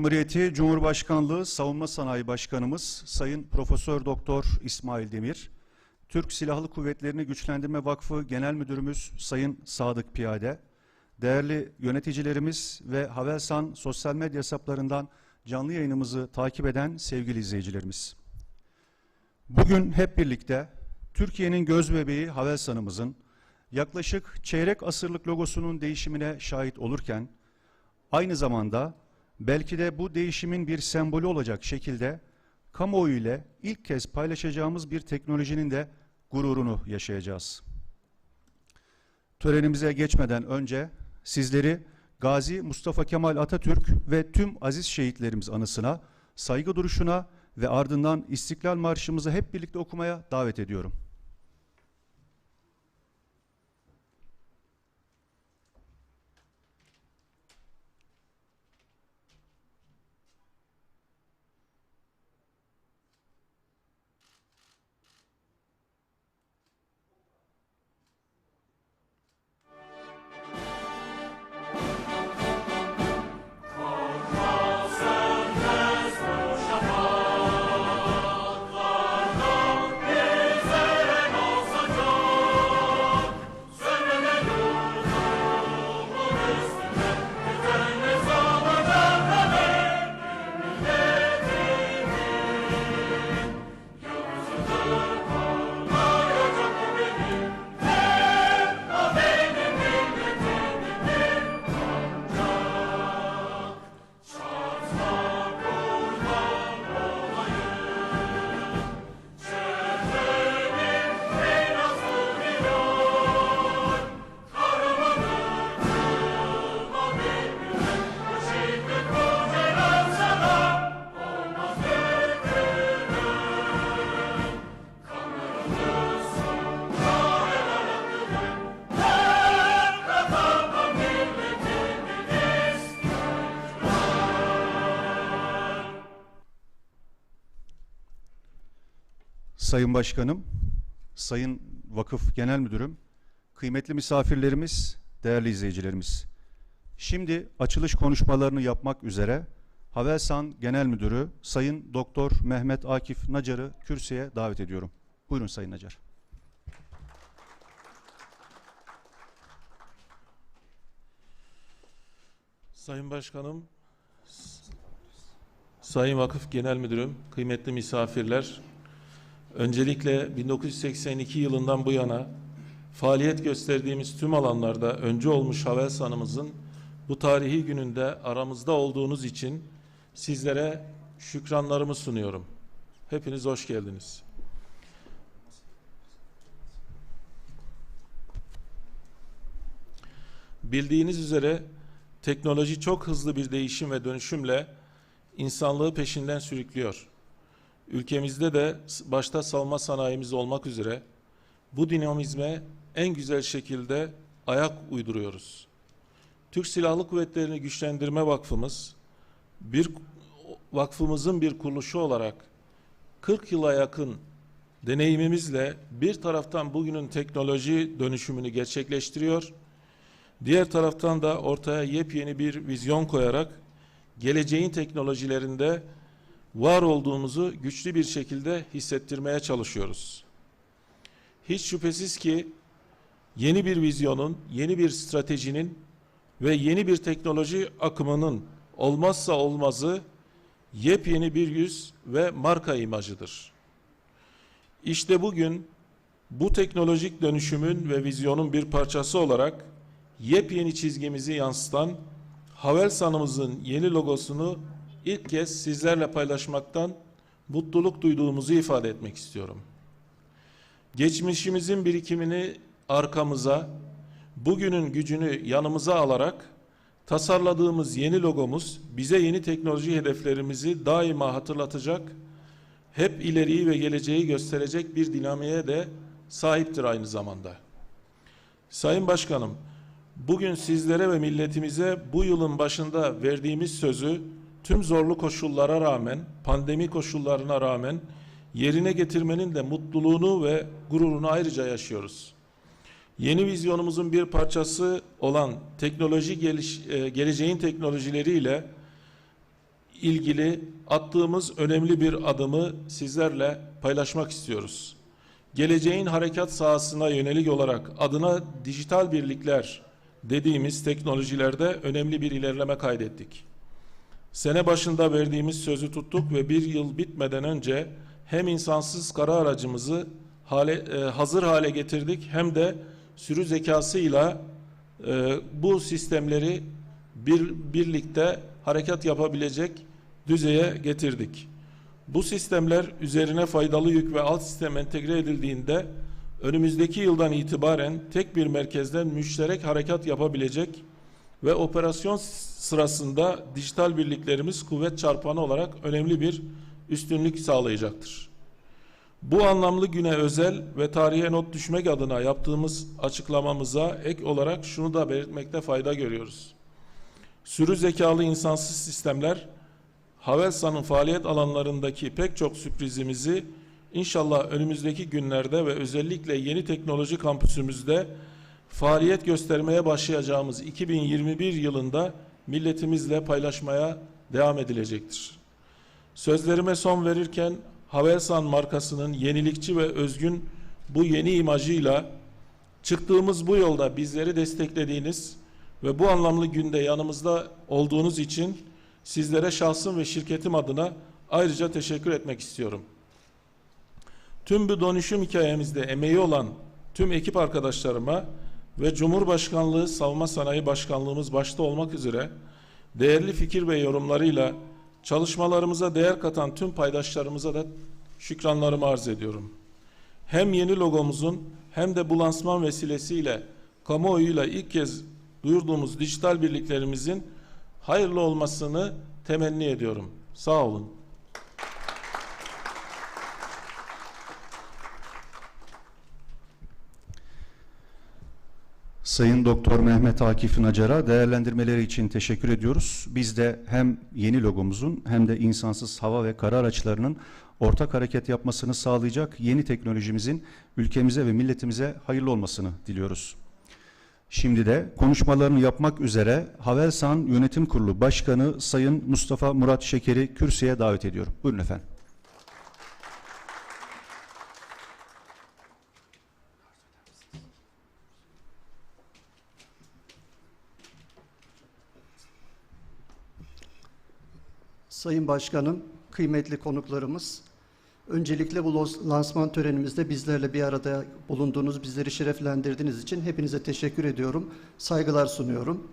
Cumhuriyeti Cumhurbaşkanlığı Savunma Sanayi Başkanımız Sayın Profesör Doktor İsmail Demir, Türk Silahlı Kuvvetlerini Güçlendirme Vakfı Genel Müdürümüz Sayın Sadık Piyade, değerli yöneticilerimiz ve Havelsan sosyal medya hesaplarından canlı yayınımızı takip eden sevgili izleyicilerimiz. Bugün hep birlikte Türkiye'nin göz bebeği Havelsan'ımızın yaklaşık çeyrek asırlık logosunun değişimine şahit olurken aynı zamanda belki de bu değişimin bir sembolü olacak şekilde kamuoyu ile ilk kez paylaşacağımız bir teknolojinin de gururunu yaşayacağız. Törenimize geçmeden önce sizleri Gazi Mustafa Kemal Atatürk ve tüm aziz şehitlerimiz anısına saygı duruşuna ve ardından İstiklal Marşımızı hep birlikte okumaya davet ediyorum. Sayın Başkanım, Sayın Vakıf Genel Müdürüm, kıymetli misafirlerimiz, değerli izleyicilerimiz. Şimdi açılış konuşmalarını yapmak üzere Havelsan Genel Müdürü Sayın Doktor Mehmet Akif Nacar'ı kürsüye davet ediyorum. Buyurun Sayın Nacar. Sayın Başkanım, Sayın Vakıf Genel Müdürüm, kıymetli misafirler, öncelikle 1982 yılından bu yana faaliyet gösterdiğimiz tüm alanlarda öncü olmuş Havelsan'ımızın bu tarihi gününde aramızda olduğunuz için sizlere şükranlarımı sunuyorum. Hepiniz hoş geldiniz. Bildiğiniz üzere teknoloji çok hızlı bir değişim ve dönüşümle insanlığı peşinden sürüklüyor. Ülkemizde de başta savunma sanayimiz olmak üzere bu dinamizme en güzel şekilde ayak uyduruyoruz. Türk Silahlı Kuvvetleri'ni Güçlendirme Vakfımız bir vakfımızın bir kuruluşu olarak 40 yıla yakın deneyimimizle bir taraftan bugünün teknoloji dönüşümünü gerçekleştiriyor. Diğer taraftan da ortaya yepyeni bir vizyon koyarak geleceğin teknolojilerinde var olduğumuzu güçlü bir şekilde hissettirmeye çalışıyoruz. Hiç şüphesiz ki yeni bir vizyonun, yeni bir stratejinin ve yeni bir teknoloji akımının olmazsa olmazı yepyeni bir yüz ve marka imajıdır. İşte bugün bu teknolojik dönüşümün ve vizyonun bir parçası olarak yepyeni çizgimizi yansıtan Havelsan'ımızın yeni logosunu ilk kez sizlerle paylaşmaktan mutluluk duyduğumuzu ifade etmek istiyorum. Geçmişimizin birikimini arkamıza, bugünün gücünü yanımıza alarak tasarladığımız yeni logomuz bize yeni teknoloji hedeflerimizi daima hatırlatacak, hep ileriyi ve geleceği gösterecek bir dinamiğe de sahiptir aynı zamanda. Sayın Başkanım, bugün sizlere ve milletimize bu yılın başında verdiğimiz sözü tüm zorlu koşullara rağmen, pandemi koşullarına rağmen yerine getirmenin de mutluluğunu ve gururunu ayrıca yaşıyoruz. Yeni vizyonumuzun bir parçası olan teknoloji geliş, e, geleceğin teknolojileriyle ilgili attığımız önemli bir adımı sizlerle paylaşmak istiyoruz. Geleceğin harekat sahasına yönelik olarak adına dijital birlikler dediğimiz teknolojilerde önemli bir ilerleme kaydettik. Sene başında verdiğimiz sözü tuttuk ve bir yıl bitmeden önce hem insansız kara aracımızı hale, e, hazır hale getirdik hem de sürü zekasıyla e, bu sistemleri bir birlikte hareket yapabilecek düzeye getirdik. Bu sistemler üzerine faydalı yük ve alt sistem entegre edildiğinde önümüzdeki yıldan itibaren tek bir merkezden müşterek harekat yapabilecek ve operasyon sırasında dijital birliklerimiz kuvvet çarpanı olarak önemli bir üstünlük sağlayacaktır. Bu anlamlı güne özel ve tarihe not düşmek adına yaptığımız açıklamamıza ek olarak şunu da belirtmekte fayda görüyoruz. Sürü zekalı insansız sistemler Havelsan'ın faaliyet alanlarındaki pek çok sürprizimizi inşallah önümüzdeki günlerde ve özellikle yeni teknoloji kampüsümüzde faaliyet göstermeye başlayacağımız 2021 yılında milletimizle paylaşmaya devam edilecektir. Sözlerime son verirken Havelsan markasının yenilikçi ve özgün bu yeni imajıyla çıktığımız bu yolda bizleri desteklediğiniz ve bu anlamlı günde yanımızda olduğunuz için sizlere şahsım ve şirketim adına ayrıca teşekkür etmek istiyorum. Tüm bu dönüşüm hikayemizde emeği olan tüm ekip arkadaşlarıma ve Cumhurbaşkanlığı Savunma Sanayi Başkanlığımız başta olmak üzere değerli fikir ve yorumlarıyla çalışmalarımıza değer katan tüm paydaşlarımıza da şükranlarımı arz ediyorum. Hem yeni logomuzun hem de bu lansman vesilesiyle kamuoyuyla ilk kez duyurduğumuz dijital birliklerimizin hayırlı olmasını temenni ediyorum. Sağ olun. Sayın Doktor Mehmet Akif Nacar'a değerlendirmeleri için teşekkür ediyoruz. Biz de hem yeni logomuzun hem de insansız hava ve kara araçlarının ortak hareket yapmasını sağlayacak yeni teknolojimizin ülkemize ve milletimize hayırlı olmasını diliyoruz. Şimdi de konuşmalarını yapmak üzere Havelsan Yönetim Kurulu Başkanı Sayın Mustafa Murat Şeker'i kürsüye davet ediyorum. Buyurun efendim. Sayın Başkanım, kıymetli konuklarımız, öncelikle bu lansman törenimizde bizlerle bir arada bulunduğunuz, bizleri şereflendirdiğiniz için hepinize teşekkür ediyorum, saygılar sunuyorum.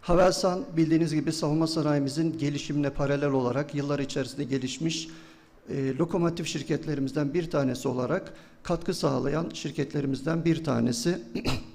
Havelsan bildiğiniz gibi savunma sanayimizin gelişimine paralel olarak yıllar içerisinde gelişmiş e, lokomotif şirketlerimizden bir tanesi olarak katkı sağlayan şirketlerimizden bir tanesi.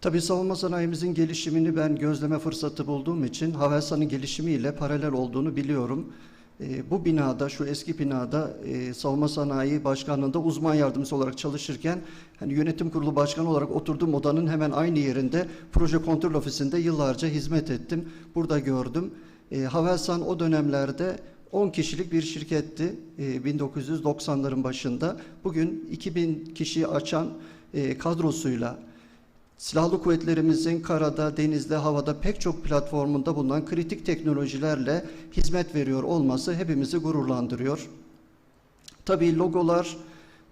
Tabii savunma sanayimizin gelişimini ben gözleme fırsatı bulduğum için Havelsan'ın gelişimiyle paralel olduğunu biliyorum. E, bu binada, şu eski binada e, savunma sanayi başkanlığında uzman yardımcısı olarak çalışırken hani yönetim kurulu başkanı olarak oturduğum odanın hemen aynı yerinde proje kontrol ofisinde yıllarca hizmet ettim. Burada gördüm. E, Havelsan o dönemlerde 10 kişilik bir şirketti e, 1990'ların başında. Bugün 2000 kişiyi açan e, kadrosuyla Silahlı kuvvetlerimizin karada, denizde, havada pek çok platformunda bulunan kritik teknolojilerle hizmet veriyor olması hepimizi gururlandırıyor. Tabii logolar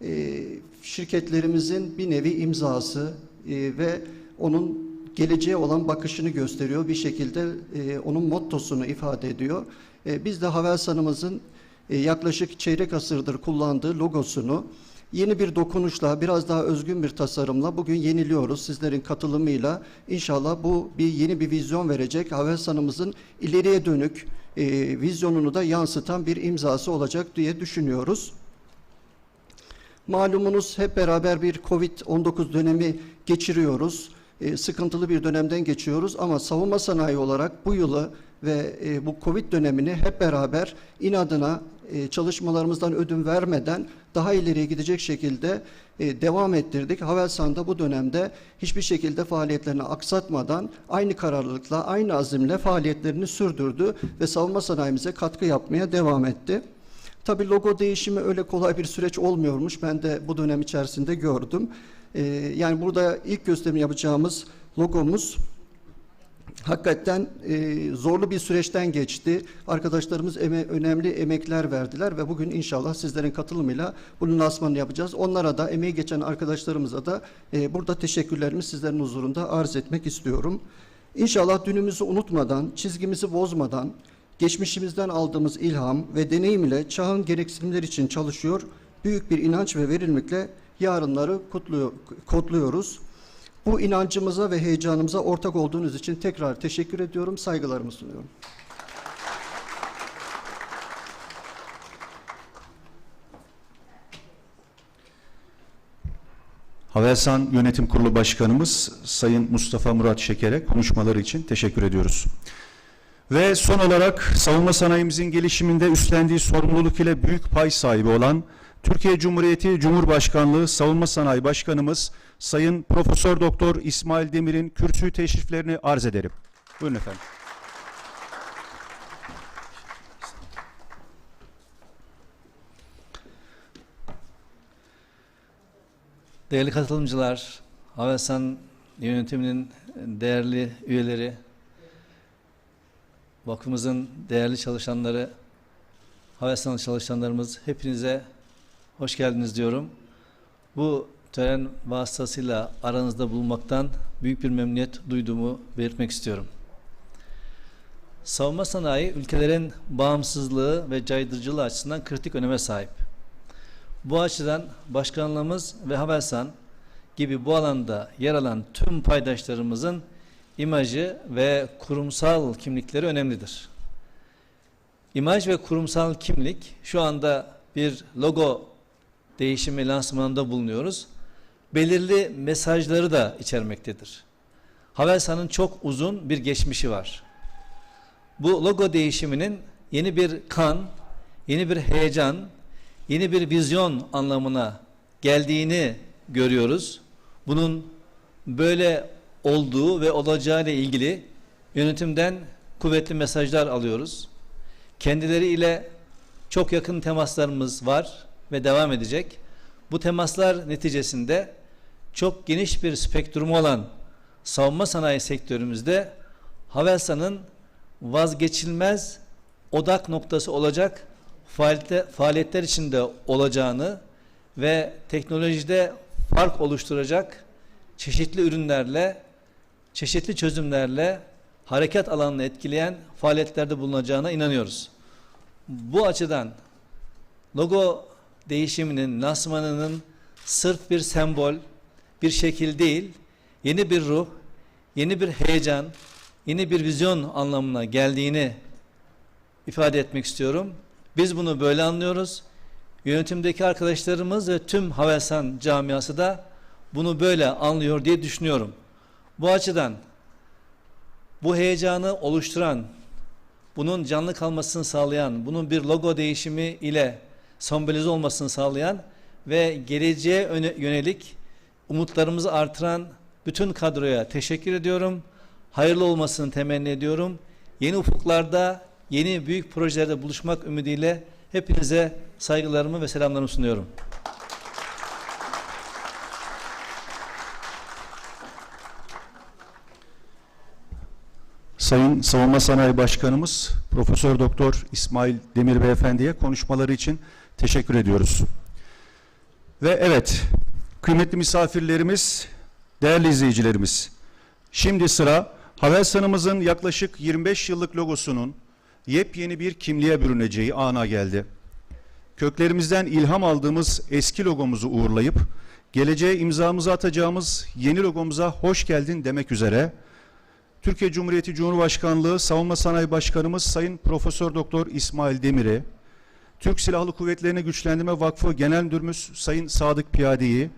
e, şirketlerimizin bir nevi imzası e, ve onun geleceğe olan bakışını gösteriyor. Bir şekilde e, onun mottosunu ifade ediyor. Biz de Havelsan'ımızın yaklaşık çeyrek asırdır kullandığı logosunu Yeni bir dokunuşla, biraz daha özgün bir tasarımla bugün yeniliyoruz sizlerin katılımıyla. İnşallah bu bir yeni bir vizyon verecek. Havelsan'ımızın ileriye dönük e, vizyonunu da yansıtan bir imzası olacak diye düşünüyoruz. Malumunuz hep beraber bir Covid-19 dönemi geçiriyoruz. E, sıkıntılı bir dönemden geçiyoruz ama savunma sanayi olarak bu yılı ve e, bu Covid dönemini hep beraber inadına e, çalışmalarımızdan ödün vermeden daha ileriye gidecek şekilde e, devam ettirdik. Havelsan'da bu dönemde hiçbir şekilde faaliyetlerini aksatmadan aynı kararlılıkla, aynı azimle faaliyetlerini sürdürdü ve savunma sanayimize katkı yapmaya devam etti. Tabii logo değişimi öyle kolay bir süreç olmuyormuş. Ben de bu dönem içerisinde gördüm. E, yani burada ilk gösterimi yapacağımız logomuz Hakikaten e, zorlu bir süreçten geçti. Arkadaşlarımız eme- önemli emekler verdiler ve bugün inşallah sizlerin katılımıyla bunun lansmanını yapacağız. Onlara da emeği geçen arkadaşlarımıza da e, burada teşekkürlerimi sizlerin huzurunda arz etmek istiyorum. İnşallah dünümüzü unutmadan, çizgimizi bozmadan, geçmişimizden aldığımız ilham ve deneyim ile çağın gereksinimleri için çalışıyor, büyük bir inanç ve verimlilikle yarınları kutluyor, kodluyoruz. Bu inancımıza ve heyecanımıza ortak olduğunuz için tekrar teşekkür ediyorum, saygılarımı sunuyorum. Havelsan Yönetim Kurulu Başkanımız Sayın Mustafa Murat Şeker'e konuşmaları için teşekkür ediyoruz. Ve son olarak savunma sanayimizin gelişiminde üstlendiği sorumluluk ile büyük pay sahibi olan Türkiye Cumhuriyeti Cumhurbaşkanlığı Savunma Sanayi Başkanımız Sayın Profesör Doktor İsmail Demir'in kürsü teşriflerini arz ederim. Buyurun efendim. Değerli katılımcılar, Havelsan yönetiminin değerli üyeleri, vakfımızın değerli çalışanları, Havelsan çalışanlarımız hepinize hoş geldiniz diyorum. Bu tören vasıtasıyla aranızda bulunmaktan büyük bir memnuniyet duyduğumu belirtmek istiyorum. Savunma sanayi ülkelerin bağımsızlığı ve caydırıcılığı açısından kritik öneme sahip. Bu açıdan başkanlığımız ve Havelsan gibi bu alanda yer alan tüm paydaşlarımızın imajı ve kurumsal kimlikleri önemlidir. İmaj ve kurumsal kimlik şu anda bir logo değişimi lansmanında bulunuyoruz. Belirli mesajları da içermektedir. Havelsan'ın çok uzun bir geçmişi var. Bu logo değişiminin yeni bir kan, yeni bir heyecan, yeni bir vizyon anlamına geldiğini görüyoruz. Bunun böyle olduğu ve olacağı ile ilgili yönetimden kuvvetli mesajlar alıyoruz. Kendileriyle çok yakın temaslarımız var ve devam edecek. Bu temaslar neticesinde çok geniş bir spektrumu olan savunma sanayi sektörümüzde Havelsan'ın vazgeçilmez odak noktası olacak faaliyette, faaliyetler içinde olacağını ve teknolojide fark oluşturacak çeşitli ürünlerle, çeşitli çözümlerle hareket alanını etkileyen faaliyetlerde bulunacağına inanıyoruz. Bu açıdan logo değişiminin, lansmanının sırf bir sembol, bir şekil değil, yeni bir ruh, yeni bir heyecan, yeni bir vizyon anlamına geldiğini ifade etmek istiyorum. Biz bunu böyle anlıyoruz. Yönetimdeki arkadaşlarımız ve tüm Havelsan camiası da bunu böyle anlıyor diye düşünüyorum. Bu açıdan bu heyecanı oluşturan, bunun canlı kalmasını sağlayan, bunun bir logo değişimi ile sembolize olmasını sağlayan ve geleceğe öne- yönelik umutlarımızı artıran bütün kadroya teşekkür ediyorum. Hayırlı olmasını temenni ediyorum. Yeni ufuklarda, yeni büyük projelerde buluşmak ümidiyle hepinize saygılarımı ve selamlarımı sunuyorum. Sayın Savunma Sanayi Başkanımız Profesör Doktor İsmail Demir Beyefendi'ye konuşmaları için teşekkür ediyoruz. Ve evet, kıymetli misafirlerimiz, değerli izleyicilerimiz, şimdi sıra Havelsan'ımızın yaklaşık 25 yıllık logosunun yepyeni bir kimliğe bürüneceği ana geldi. Köklerimizden ilham aldığımız eski logomuzu uğurlayıp, geleceğe imzamızı atacağımız yeni logomuza hoş geldin demek üzere, Türkiye Cumhuriyeti Cumhurbaşkanlığı Savunma Sanayi Başkanımız Sayın Profesör Doktor İsmail Demir'i, Türk Silahlı Kuvvetlerini Güçlendirme Vakfı Genel Müdürümüz Sayın Sadık Piyade'yi,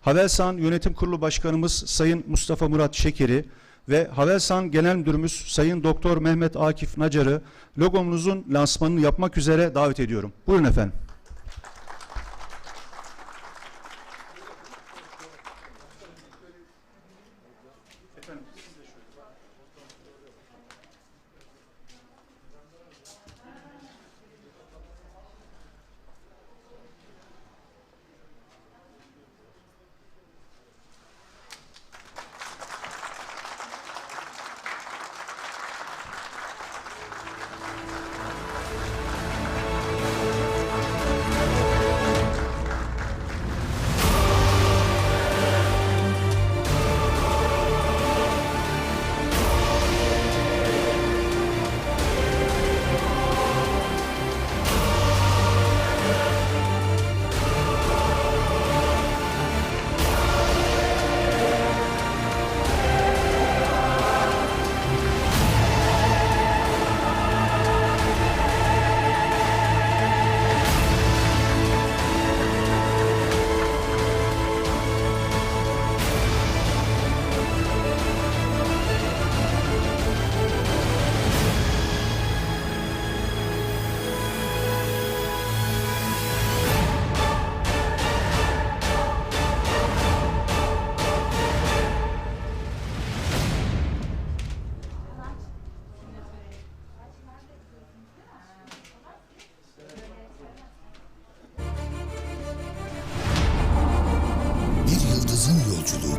Havelsan Yönetim Kurulu Başkanımız Sayın Mustafa Murat Şeker'i ve Havelsan Genel Müdürümüz Sayın Doktor Mehmet Akif Nacar'ı logomuzun lansmanını yapmak üzere davet ediyorum. Buyurun efendim.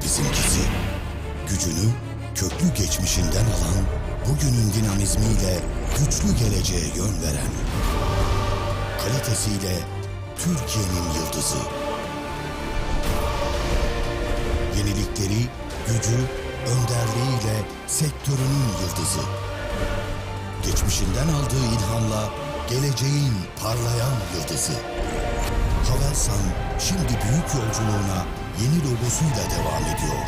Simgesi. Gücünü köklü geçmişinden alan, bugünün dinamizmiyle güçlü geleceğe yön veren. Kalitesiyle Türkiye'nin yıldızı. Yenilikleri, gücü, önderliğiyle sektörünün yıldızı. Geçmişinden aldığı ilhamla geleceğin parlayan yıldızı. Havelsan şimdi büyük yolculuğuna yeni logosuyla devam ediyor.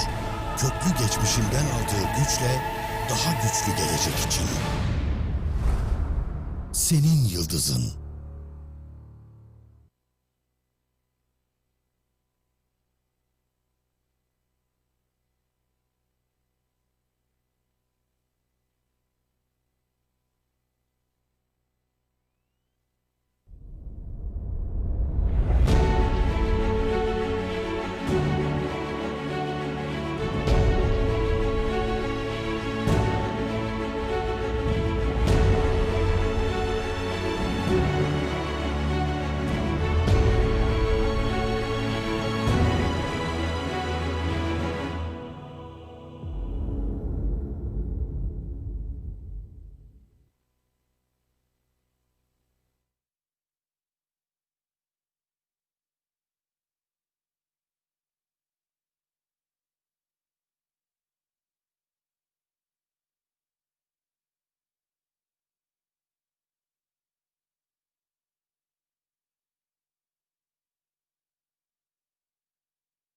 Köklü geçmişinden aldığı güçle daha güçlü gelecek için. Senin yıldızın.